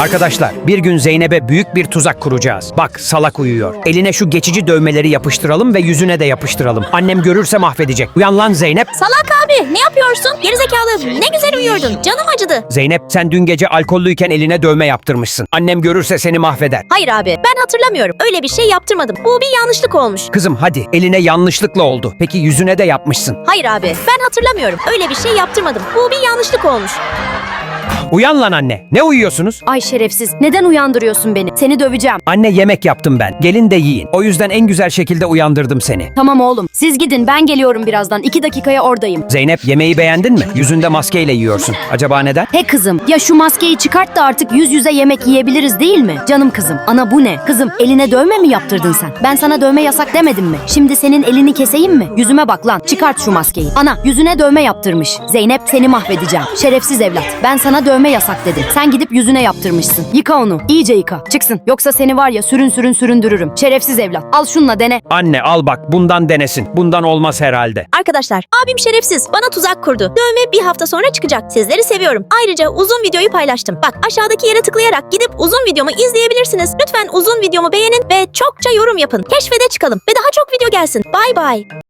Arkadaşlar bir gün Zeynep'e büyük bir tuzak kuracağız. Bak salak uyuyor. Eline şu geçici dövmeleri yapıştıralım ve yüzüne de yapıştıralım. Annem görürse mahvedecek. Uyan lan Zeynep. Salak abi ne yapıyorsun? Gerizekalı ne güzel uyuyordun. Canım acıdı. Zeynep sen dün gece alkollüyken eline dövme yaptırmışsın. Annem görürse seni mahveder. Hayır abi ben hatırlamıyorum. Öyle bir şey yaptırmadım. Bu bir yanlışlık olmuş. Kızım hadi eline yanlışlıkla oldu. Peki yüzüne de yapmışsın. Hayır abi ben hatırlamıyorum. Öyle bir şey yaptırmadım. Bu bir yanlışlık olmuş. Uyan lan anne. Ne uyuyorsunuz? Ay şerefsiz. Neden uyandırıyorsun beni? Seni döveceğim. Anne yemek yaptım ben. Gelin de yiyin. O yüzden en güzel şekilde uyandırdım seni. Tamam oğlum. Siz gidin ben geliyorum birazdan. İki dakikaya oradayım. Zeynep yemeği beğendin mi? Yüzünde maskeyle yiyorsun. Acaba neden? He kızım ya şu maskeyi çıkart da artık yüz yüze yemek yiyebiliriz değil mi? Canım kızım. Ana bu ne? Kızım eline dövme mi yaptırdın sen? Ben sana dövme yasak demedim mi? Şimdi senin elini keseyim mi? Yüzüme bak lan. Çıkart şu maskeyi. Ana yüzüne dövme yaptırmış. Zeynep seni mahvedeceğim. Şerefsiz evlat. Ben sana dövme yasak dedim. Sen gidip yüzüne yaptırmışsın. Yıka onu. İyice yıka. Çıksın. Yoksa seni var ya sürün sürün süründürürüm. Şerefsiz evlat. Al şunla dene. Anne al bak bundan denesin. Bundan olmaz herhalde. Arkadaşlar abim şerefsiz bana tuzak kurdu. Dövme bir hafta sonra çıkacak. Sizleri seviyorum. Ayrıca uzun videoyu paylaştım. Bak aşağıdaki yere tıklayarak gidip uzun videomu izleyebilirsiniz. Lütfen uzun videomu beğenin ve çokça yorum yapın. Keşfede çıkalım ve daha çok video gelsin. Bay bay.